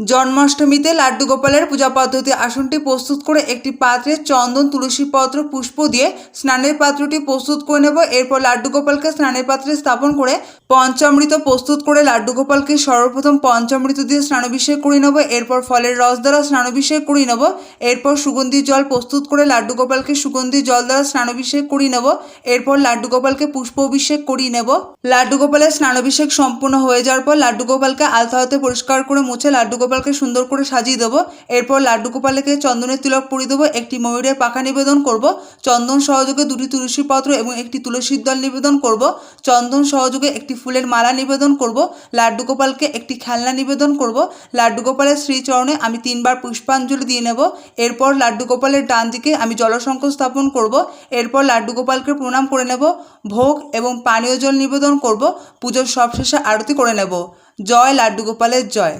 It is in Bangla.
জন্মাষ্টমীতে লাড্ডু গোপালের পূজা পদ্ধতি আসনটি প্রস্তুত করে একটি পাত্রে চন্দন, তুলসী পত্র, পুষ্প দিয়ে স্নানের পাত্রটি প্রস্তুত করে নেব। এরপর লাড্ডু গোপালকে স্নানের পাত্রে স্থাপন করে পঞ্চামৃত প্রস্তুত করে লাড্ডু গোপালকে সর্বপ্রথম পঞ্চামৃত দিয়ে স্নানাভিষেক করে নেব। এরপর ফলের রস দ্বারা স্নানাভিষেক করে নেব। এরপর সুগন্ধি জল প্রস্তুত করে লাড্ডু গোপালকে সুগন্ধি জল দ্বারা স্নানাভিষেক করে নেব। এরপর লাড্ডু গোপালকে পুষ্প অভিষেক করিয়ে নেব। লাড্ডু গোপালের স্নানাভিষেক সম্পূর্ণ হয়ে যাওয়ার পর লাড্ডু গোপালকে আলতা হাতে পরিষ্কার করে মুছে লাড্ডু গোপালকে সুন্দর করে সাজিয়ে দেবো। এরপর লাড্ডু গোপালকে চন্দনের তিলক পরিয়ে দেবো, একটি ময়ূরের পাখা নিবেদন করব, চন্দন সহযোগে দুটি তুলসী পত্র এবং একটি তুলসীর দল নিবেদন করব, চন্দন সহযোগে একটি ফুলের মালা নিবেদন করব, লাড্ডু গোপালকে একটি খেলনা নিবেদন করব, লাড্ডু গোপালের শ্রীচরণে আমি তিনবার পুষ্পাঞ্জলি দিয়ে নেব, এরপর লাড্ডু গোপালের ডান দিকে আমি জলসংখ্য স্থাপন করব, এরপর লাড্ডু গোপালকে প্রণাম করে নেব, ভোগ এবং পানীয় জল নিবেদন করব, পুজোর সবশেষে আরতি করে নেব। জয় লাড্ডু গোপালের জয়।